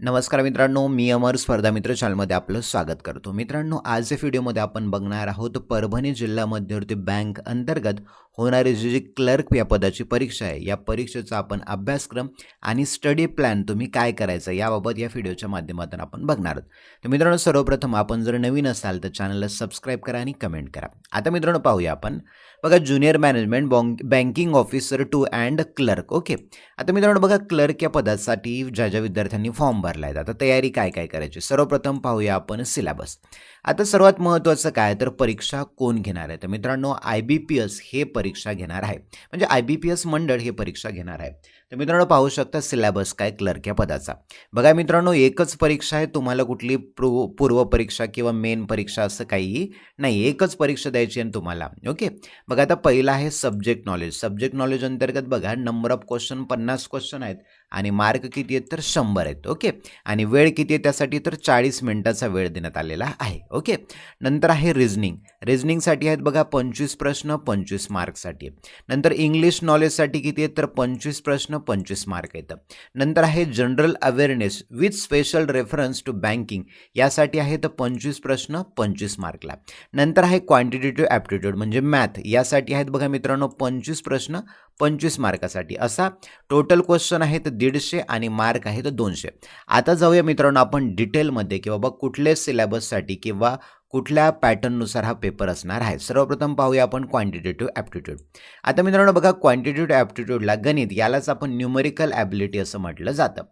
नमस्कार मित्रांनो मी अमर स्पर्धा मित्र चॅनलमध्ये आपलं स्वागत करतो. मित्रांनो आज या व्हिडिओमध्ये आपण बघणार आहोत परभणी जिल्हा मध्यवर्ती बँक अंतर्गत होणारी जी जी क्लर्क या पदाची परीक्षा आहे. या परीक्षेचा आपण अभ्यासक्रम आणि स्टडी प्लॅन तुम्ही काय करायचं याबाबत या व्हिडिओच्या माध्यमातून आपण बघणार आहोत. तर मित्रांनो सर्वप्रथम आपण जर नवीन असाल तर चॅनलला सबस्क्राईब करा आणि कमेंट करा. आता मित्रांनो पाहूया आपण. बघा junior management bank banking officer two and clerk okay? आता मित्रांनो बघा क्लर्क या पदासाठी ज्या ज्या विद्यार्थ्यांनी फॉर्म भरला आहे आता तयारी काय काय करायची? सर्वप्रथम पाहूया आपण सिलेबस आता सर्वात महत्त्वाचं काय? तर परीक्षा कोण घेणार आहे? तर मित्रांनो आय बी पी एस हे परीक्षा घेणार आहे. म्हणजे आय बी पी एस मंडळ हे परीक्षा घेणार आहे. तर मित्रांनो पाहू शकता सिलॅबस काय क्लर्क या पदाचा. बघा मित्रांनो एकच परीक्षा आहे तुम्हाला कुठली पूर्व पूर्व परीक्षा किंवा मेन परीक्षा असं काही नाही एकच परीक्षा द्यायची आहे तुम्हाला. ओके बघा आता पहिला आहे सब्जेक्ट नॉलेज सब्जेक्ट नॉलेज अंतर्गत बघा नंबर ऑफ क्वेश्चन पन्नास क्वेश्चन आहेत आणि मार्क किती आहेत तर शंभर आहेत. ओके आणि वेळ किती आहे त्यासाठी तर चाळीस मिनिटाचा वेळ देण्यात आलेला आहे. ओके नंतर आहे रिझनिंग रिझनिंगसाठी आहेत बघा पंचवीस प्रश्न पंचवीस मार्कसाठी नंतर इंग्लिश नॉलेजसाठी किती आहेत तर पंचवीस प्रश्न पंचवीस मार्क येतं. नंतर आहे general awareness with special reference to banking. यासाठी आहे तर पंचवीस प्रश्न पंचवीस मार्कला. नंतर आहे क्वांटिटेटिव्ह ॲप्टिट्यूड म्हणजे मॅथ. यासाठी आहेत बघा मित्रांनो पंचवीस प्रश्न पंचवीस मार्कासाठी. असा टोटल क्वेश्चन आहे तर दीडशे आणि मार्क आहे तर दोनशे. आता जाऊया मित्रांनो आपण डिटेलमध्ये की बाबा कुठल्या सिलेबससाठी किंवा कुठल्या पॅटर्ननुसार हा पेपर असणार आहे? सर्वप्रथम पाहूया आपण क्वांटिटेटिव्ह ॲप्टिट्यूड आता मित्रांनो बघा क्वांटिटेटिव्ह ॲप्टिट्यूडला गणित यालाच आपण न्यूमेरिकल ॲबिलिटी असं म्हटलं जातं.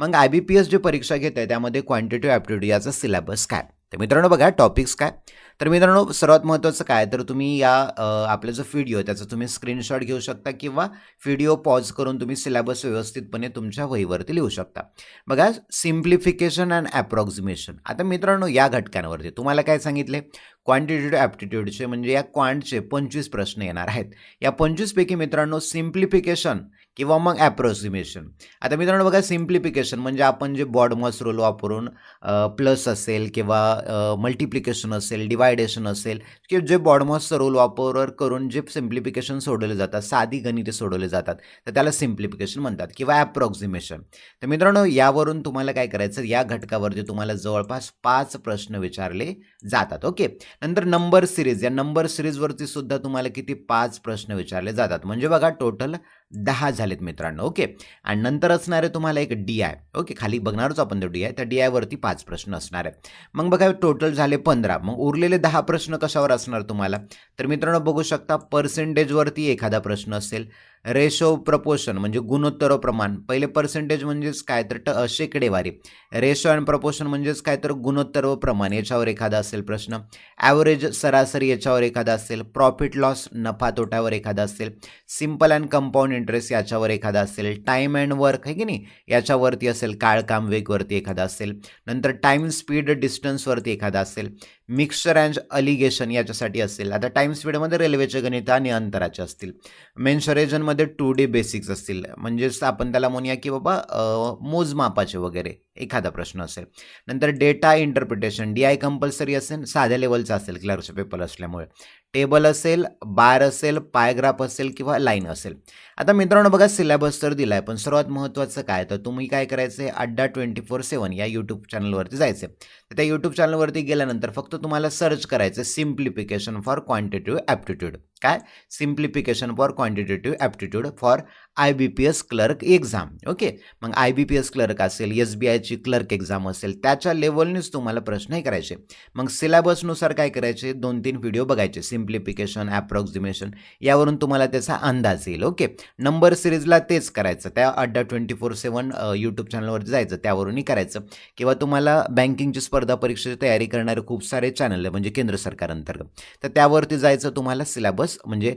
मग आय बी पी एस जी परीक्षा घेत आहे त्यामध्ये क्वांटिटेटिव्ह ॲप्टिट्यूड याचा सिलेबस काय? तर मित्रांनो बघा टॉपिक्स काय? तर मित्रांनो सर्वात महत्त्वाचं काय? तर तुम्ही या आपला जो व्हिडिओ आहे त्याचा तुम्ही स्क्रीनशॉट घेऊ शकता किंवा व्हिडिओ पॉज करून तुम्ही सिलेबस व्यवस्थितपणे तुमच्या वहीवरती लिहू शकता. बघा सिम्प्लिफिकेशन अँड ॲप्रॉक्सिमेशन आता मित्रांनो या घटकांवरती तुम्हाला काय सांगितले? क्वांटिटेटिव्ह ॲप्टिट्यूडचे म्हणजे या क्वांटचे पंचवीस प्रश्न येणार आहेत. या पंचवीसपैकी मित्रांनो सिम्प्लिफिकेशन किंवा मग ॲप्रॉक्सिमेशन आता मित्रांनो बघा सिम्प्लिफिकेशन म्हणजे आपण जे बॉडमॉस रूल वापरून प्लस असेल किंवा मल्टिप्लिकेशन असेल डिवायडेशन असेल किंवा जे बॉडमॉसचा रोल वापर करून जे सिम्प्लिफिकेशन सोडवले जातात साधी गणिते सोडवले जातात तर त्याला सिम्प्लिफिकेशन म्हणतात किंवा ॲप्रॉक्झिमेशन तर मित्रांनो यावरून तुम्हाला काय करायचं या घटकावरती तुम्हाला जवळपास पाच प्रश्न विचारले जातात ओके? नंतर नंबर सिरीज या नंबर सिरीजवरती सुद्धा तुम्हाला किती पाच प्रश्न विचारले जातात. म्हणजे बघा टोटल दहा झालेत मित्रांनो ओके? आणि नंतर असणार आहे तुम्हाला एक डी आय ओके? खाली बघणारच आपण तो डी आय त्या डी आयवरती पाच प्रश्न असणार आहे मग बघा टोटल झाले पंधरा. मग उरलेले दहा प्रश्न कशावर असणार तुम्हाला? तर मित्रांनो बघू शकता पर्सेंटेजवरती एखादा प्रश्न असेल. रेशो प्रपोशन म्हणजे गुणोत्तर प्रमाण. पहिले पर्सेंटेज म्हणजेच काय? तर ट शेकडेवारी. रेशो अँड प्रपोशन म्हणजेच काय? तर गुणोत्तर व प्रमाण. याच्यावर एखादा असेल प्रश्न. ॲव्हरेज सरासरी याच्यावर एखादा असेल. प्रॉफिट लॉस नफा तोट्यावर एखादा असेल. सिंपल अँड कंपाऊंड इंटरेस्ट याच्यावर एखादा असेल टाईम अँड वर्क आहे की नाही याच्यावरती असेल काळ काम वेगवरती एखादा असेल नंतर टाईम स्पीड डिस्टन्सवरती एखादा असेल मिक्सचर अँड अलिगेशन याच्यासाठी असेल आता टाईम स्पीडमध्ये रेल्वेचे गणित आणि अंतराचे असतील. मेन्शरेजनमध्ये टू डी बेसिक्स असतील म्हणजेच आपण त्याला म्हणूया की बाबा मोजमापाचे वगैरे. एखादा प्रश्न असेल. नंतर data interpretation D I compulsory असेल साध्या लेवलचा असेल क्लर्कचा पेपर असल्यामुळे. टेबल असेल बार असेल पायग्राफ असेल किंवा लाईन असेल. आता मित्रांनो बघा सिलेबस तर दिला आहे पण सर्वात महत्त्वाचं काय? तर तुम्ही काय करायचं आहे? अड्डा ट्वेंटी फोर सेवन या यूट्यूब चॅनलवरती जायचं तर त्या यूट्यूब चॅनलवरती गेल्यानंतर फक्त तुम्हाला सर्च करायचं सिम्प्लिफिकेशन फॉर क्वांटिटिव्ह ॲप्टिट्यूड काय? Simplification for quantitative aptitude for I B P S clerk exam okay मग I B P S clerk असेल एस बी आयची क्लर्क एक्झाम असेल त्याच्या लेवलनेच तुम्हाला प्रश्नही करायचे. मग सिलेबसनुसार काय करायचे? दोन तीन व्हिडिओ बघायचे. सिम्प्लिफिकेशन ॲप्रॉक्झिमेशन यावरून तुम्हाला त्याचा अंदाज येईल. ओके नंबर सिरीजला तेच करायचं. त्या अड्डा ट्वेंटी फोर सेवन यूट्यूब चॅनलवरती जायचं. त्यावरूनही करायचं. किंवा तुम्हाला बँकिंगची स्पर्धा परीक्षेची तयारी करणारे खूप सारे चॅनल आहे म्हणजे केंद्र सरकार अंतर्गत. तर त्यावरती जायचं तुम्हाला सिलेबस म्हणजे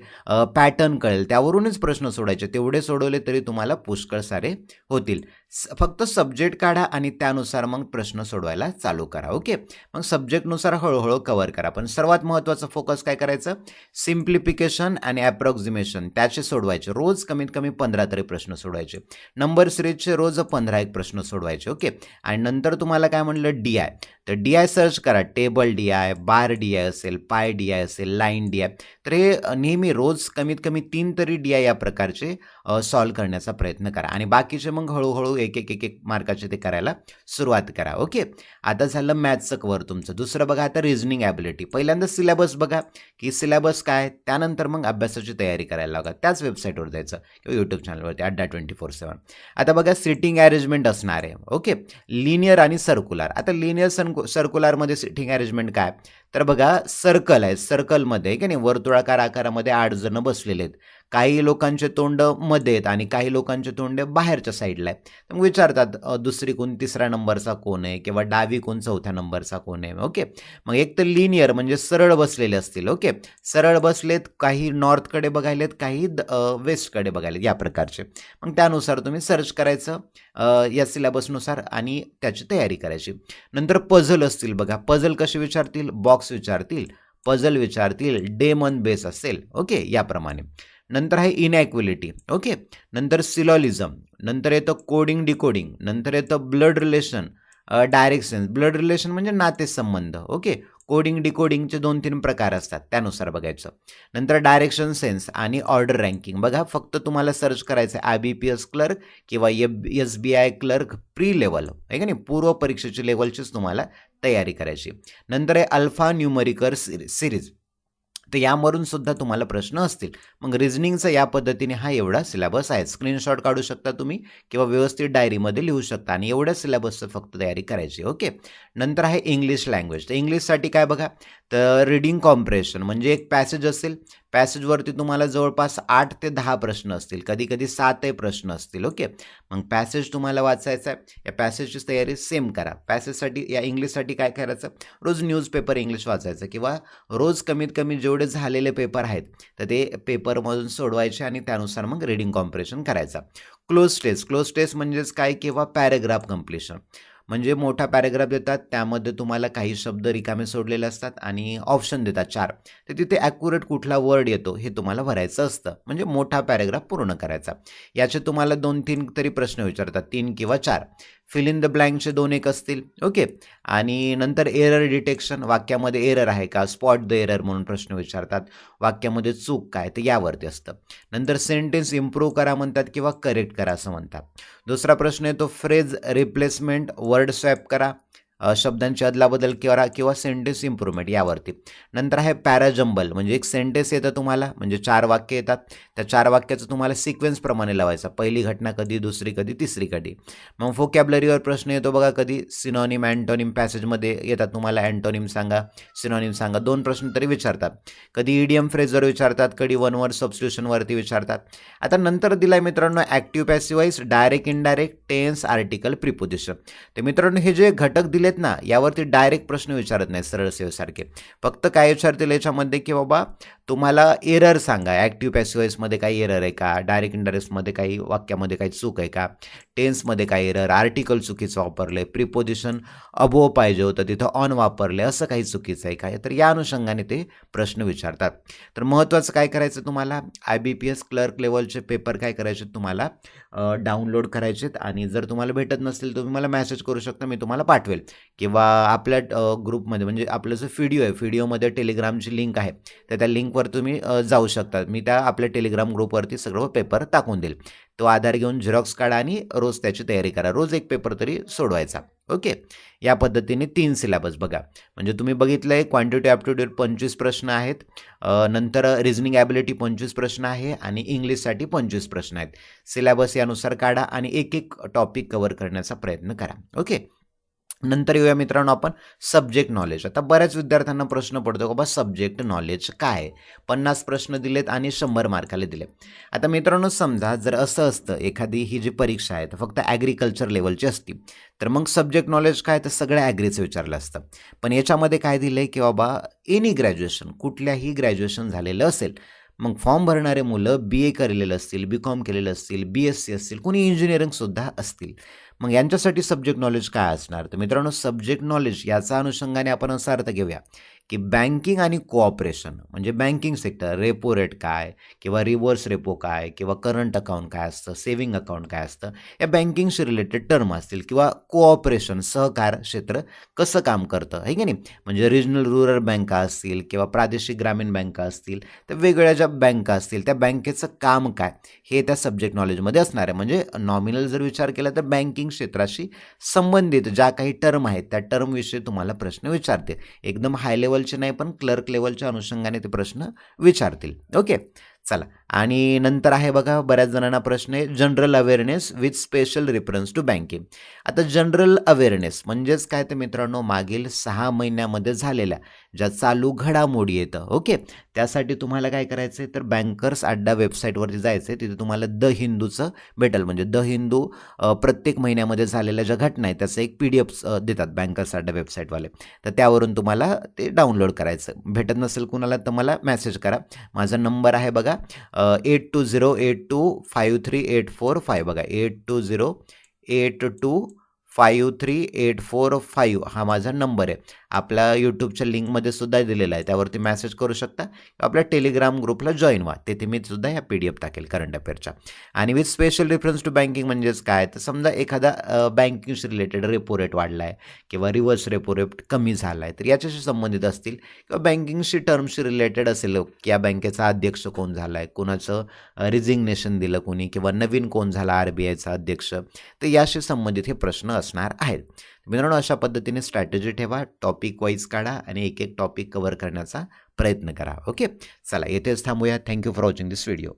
पॅटर्न कळेल. त्यावरूनच प्रश्न सोडायचे. तेवढे सोडवले तरी तुम्हाला पुष्कळ सारे होतील. स- फक्त सब्जेक्ट काढा आणि त्यानुसार मग प्रश्न सोडवायला चालू करा ओके? मग सब्जेक्टनुसार हळूहळू कवर करा. पण सर्वात महत्त्वाचा फोकस काय करायचं? सिम्प्लिफिकेशन आणि ॲप्रॉक्झिमेशन त्याचे सोडवायचे. रोज कमीत कमी पंधरा तरी प्रश्न सोडवायचे. नंबर सिरीजचे रोज पंधरा एक प्रश्न सोडवायचे ओके? आणि नंतर तुम्हाला काय म्हणलं डी आय तर डी आय सर्च करा. Table D I bar D I असेल पाय डी आय असेल लाईन डी आय तर हे नेहमी रोज कमीत कमी तीन तरी डी आय या प्रकारचे सॉल्व करण्याचा प्रयत्न करा. आणि बाकीचे मग हळूहळू एक एक एक एक मार्काचे ते करायला सुरुवात करा. ओके? आता झालं मॅथ्सचं कवर तुमचं. दुसरं बघा आता रिझनिंग ॲबिलिटी पहिल्यांदा सिलेबस बघा की सिलेबस काय? त्यानंतर मग अभ्यासाची तयारी करायला लागा त्याच वेबसाईटवर जायचं किंवा यूट्यूब चॅनलवरती अड्डा ट्वेंटी फोर सेवन आता बघा सिटिंग अरेंजमेंट असणार आहे. ओके? लिनियर आणि सर्क्युलर आता लिनियर सर्कु सर्क्युलरमध्ये सिटिंग अरेंजमेंट काय? तर बघा सर्कल आहे सर्कलमध्ये की नाही वर्तुळाकार आकारामध्ये आठ जण बसलेले आहेत. काही लोकांचे तोंडमध्ये आहेत आणि काही लोकांचे तोंड बाहेरच्या साईडला आहे मग विचारतात दुसरी कोण? तिसऱ्या नंबरचा कोण आहे? किंवा डावी कोण? चौथ्या नंबरचा कोण आहे? ओके. मग एक तर लिनियर म्हणजे सरळ बसलेले असतील ओके. सरळ बसलेत काही नॉर्थकडे बघायलेत काही द- वेस्टकडे बघायलेत या प्रकारचे. मग त्यानुसार तुम्ही सर्च करायचं या सिलेबसनुसार आणि त्याची तयारी करायची. नंतर पझल असतील बघा. पझल कसे विचारतील? बॉक्स विचारतील. पझल विचारतील. डे मन बेस असेल ओके याप्रमाणे. नंतर आहे इनॅक्विलिटी ओके? नंतर सिलॉलिझम नंतर येतं कोडिंग डिकोडिंग नंतर येतं blood relation direct sense. Blood relation म्हणजे नातेसंबंध. ओके? कोडिंग डिकोडिंगचे दोन तीन प्रकार असतात त्यानुसार बघायचं. नंतर डायरेक्शन सेन्स आणि ऑर्डर रँकिंग. बघा फक्त तुम्हाला सर्च करायचं आहे I B P S clerk किंवा S B I clerk pre level आहे का नाही? पूर्व परीक्षेची लेवलचीच तुम्हाला तयारी करायची नंतर आहे अल्फा न्यूमरिकर सिरीज. तर यावरून सुद्धा तुम्हाला प्रश्न असतील. मग रिझनिंगचा या पद्धतीने हा एवढा सिलेबस आहे. स्क्रीनशॉट काढू शकता तुम्ही किंवा व्यवस्थित डायरीमध्ये लिहू शकता आणि एवढ्या सिलेबसचं फक्त तयारी करायची ओके? नंतर आहे इंग्लिश लँग्वेज तर इंग्लिशसाठी काय बघा? तर रिडिंग कॉम्प्रेशन म्हणजे एक पॅसेज असेल पॅसेजवरती तुम्हाला जवळपास आठ ते दहा प्रश्न असतील. कधी कधी सातही प्रश्न असतील ओके? मग पॅसेज तुम्हाला वाचायचं आहे. या पॅसेजची तयारी सेम करा. पॅसेजसाठी या इंग्लिशसाठी काय करायचं? रोज न्यूजपेपर इंग्लिश वाचायचं किंवा रोज कमीत कमी जेवढे झालेले पेपर आहेत तर ते पेपरमधून सोडवायचे आणि त्यानुसार मग रिडिंग कॉम्प्रेशन करायचा. क्लोज टेस्ट क्लोज टेस्ट म्हणजेच काय? किंवा पॅरेग्राफ कम्प्लिशन म्हणजे मोठा पॅरेग्राफ देतात त्यामध्ये तुम्हाला काही शब्द रिकामे सोडलेले असतात आणि ऑप्शन देतात चार. तर तिथे ॲक्युरेट कुठला वर्ड येतो हे तुम्हाला भरायचं असतं. म्हणजे मोठा पॅरेग्राफ पूर्ण करायचा. याचे तुम्हाला दोन तीन तरी प्रश्न विचारतात तीन किंवा चार. फिल इन द ब्लँकचे दोन एक असतील. ओके आणि नंतर एरर डिटेक्शन वाक्यामध्ये एरर आहे का? स्पॉट द एरर म्हणून प्रश्न विचारतात. वाक्यामध्ये चूक काय? तर यावरती असतं. नंतर सेंटेन्स इम्प्रूव्ह करा म्हणतात किंवा करेक्ट करा असं म्हणतात. दुसरा प्रश्न येतो फ्रेज रिप्लेसमेंट वर्ड स्वॅप करा. शब्दांची अदलाबदल किंवा किंवा सेंटेन्स इम्प्रूव्हमेंट यावरती. नंतर आहे पॅराजंबल म्हणजे एक सेंटेन्स येतं तुम्हाला म्हणजे चार वाक्य येतात. त्या चार वाक्याचं तुम्हाला सिक्वेन्सप्रमाणे लावायचा. पहिली घटना कधी दुसरी कधी तिसरी कधी. मग फोकॅबलरीवर प्रश्न येतो बघा कधी. सिनॉनिम अँटोनिम पॅसेजमध्ये येतात तुम्हाला. अँटोनिम सांगा सिनॉनिम सांगा. दोन प्रश्न तरी विचारतात. कधी इडियम फ्रेजवर विचारतात कधी वन वर्ड सबस्टिट्यूशनवरती विचारतात. आता नंतर दिलाय मित्रांनो active passive voice direct indirect tense article preposition तर मित्रांनो हे जे घटक दिले दिलेत ना यावरती डायरेक्ट प्रश्न विचारत नाही सरळ सेवेसारखे फक्त काय विचारतील याच्यामध्ये की बाबा तुम्हाला एरर सांगा. ॲक्टिव्ह पॅसिव्हसमध्ये काही एरर आहे का? डायरेक्ट इंटरेस्टमध्ये काही वाक्यामध्ये काही चूक आहे का? टेन्समध्ये काही एरर आर्टिकल चुकीचं वापरलं आहे प्रिपोजिशन अबो पाहिजे होतं तिथं ऑन वापरले असं काही चुकीचं आहे काय तर या अनुषंगाने ते प्रश्न विचारतात. तर महत्त्वाचं काय करायचं तुम्हाला? I B P S clerk लेवलचे पेपर काय करायचे तुम्हाला? डाउनलोड करायचेत आणि जर तुम्हाला भेटत नसेल तुम्ही मला मेसेज करू शकता मी तुम्हाला पाठवेल. किंवा आपल्या ग्रुपमध्ये म्हणजे आपलं जो व्हिडिओ आहे व्हिडिओमध्ये टेलिग्रामची लिंक आहे तर त्या ग्रुपवर तुम्ही जाऊ शकता. मी त्या आपल्या टेलिग्राम ग्रुपवरती सगळं पेपर टाकून देईल. तो आधार घेऊन झेरॉक्स काढा आणि रोज त्याची तयारी करा. रोज एक पेपर तरी सोडवायचा. ओके? या पद्धतीने तीन सिलेबस बघा. म्हणजे तुम्ही बघितलं आहे क्वांटिटी ॲप्टिट्यूड पंचवीस प्रश्न आहेत. नंतर रिझनिंग ॲबिलिटी पंचवीस प्रश्न आहे आणि इंग्लिशसाठी पंचवीस प्रश्न आहेत. सिलेबस यानुसार काढा आणि एक एक टॉपिक कवर करण्याचा प्रयत्न करा. ओके? नंतर येऊया मित्रांनो आपण सब्जेक्ट नॉलेज आता बऱ्याच विद्यार्थ्यांना प्रश्न पडतो का बाबा सब्जेक्ट नॉलेज काय? पन्नास प्रश्न दिलेत आणि शंभर मार्काला दिले आता मित्रांनो समजा जर असं असतं एखादी ही जी परीक्षा आहे तर फक्त ॲग्रिकल्चर लेवलची असती. तर मग सब्जेक्ट नॉलेज काय? तर सगळं ॲग्रीचं विचारलं असतं. पण याच्यामध्ये काय दिलं आहे की बाबा एनी ग्रॅज्युएशन कुठल्याही ग्रॅज्युएशन झालेलं असेल मग फॉर्म भरणारे मुलं बी ए केलेलं असतील बी कॉम केलेलं असतील बी एस सी असतील कोणी इंजिनिअरिंगसुद्धा असतील. मग यांच्यासाठी सब्जेक्ट नॉलेज काय असणार? तर मित्रांनो सब्जेक्ट नॉलेज याचा अनुषंगाने आपण असा अर्थ घेऊया. की बँकिंग आणि कोऑपरेशन म्हणजे बँकिंग सेक्टर रेपो रेट काय किंवा रिव्हर्स रेपो काय किंवा करंट अकाउंट काय असतं सेव्हिंग अकाउंट काय असतं या बँकिंगशी रिलेटेड टर्म असतील किंवा कोऑपरेशन सहकार क्षेत्र कसं काम करतं आहे की नाही? म्हणजे रिजनल रुरल बँका असतील किंवा प्रादेशिक ग्रामीण बँका असतील तर वेगवेगळ्या ज्या बँका असतील त्या बँकेचं काम काय? हे त्या सब्जेक्ट नॉलेजमध्ये असणार आहे. म्हणजे नॉमिनल जर विचार केला तर बँकिंग क्षेत्राशी संबंधित ज्या काही टर्म आहेत त्या टर्मविषयी तुम्हाला प्रश्न विचारतील एकदम हाय लेवलचे नाही पण क्लर्क लेवलच्या अनुषंगाने ते प्रश्न विचारतील. ओके चला. आणि नंतर आहे बघा बऱ्याच जणांना प्रश्न आहे general awareness with special reference to banking आता जनरल अवेअरनेस म्हणजेच काय तर मित्रांनो मागील सहा महिन्यामध्ये झालेल्या ज्या चालू घडामोडी येतं ओके त्यासाठी तुम्हाला काय करायचं आहे तर बँकर्स अड्डा वेबसाईटवरती जायचं आहे तिथे तुम्हाला द हिंदूचं भेटेल. म्हणजे द हिंदू प्रत्येक महिन्यामध्ये झालेल्या ज्या घटना आहेत त्याचं एक पी डी एफ देतात बँकर्स अड्डा वेबसाईटवाले तर त्यावरून तुम्हाला ते डाउनलोड करायचं. भेटत नसेल कुणाला तर मला मेसेज करा. माझा नंबर आहे बघा eight two zero eight two five three eight four five बघा eight two zero eight two five three eight four five हा माझा नंबर आहे. आपल्या यूट्यूबच्या लिंकमध्ये सुद्धा दिलेला आहे. त्यावरती मेसेज करू शकता. किंवा आपल्या टेलिग्राम ग्रुपला जॉईन व्हा. तेथे मी सुद्धा ह्या पी डी एफ टाकेल करंट अफेअरच्या आणि with special reference to banking म्हणजेच काय? तर समजा एखादा बँकिंगशी रिलेटेड रेपो रेट वाढला आहे किंवा रिव्हर्स रेपो रेट कमी झाला आहे तर याच्याशी संबंधित असतील किंवा बँकिंगशी टर्मशी रिलेटेड असेल की या बँकेचा अध्यक्ष कोण झाला आहे कोणाचं रिझिग्नेशन दिलं कोणी? किंवा नवीन कोण झाला आर बी आयचा अध्यक्ष? तर याशी संबंधित हे प्रश्न असणार आहेत. मित्रांनो अशा पद्धतीने स्ट्रॅटेजी ठेवा टॉपिक वाईज काढा आणि एक एक टॉपिक कवर करण्याचा प्रयत्न करा. ओके चला येथेच थांबूया. Thank you for watching this video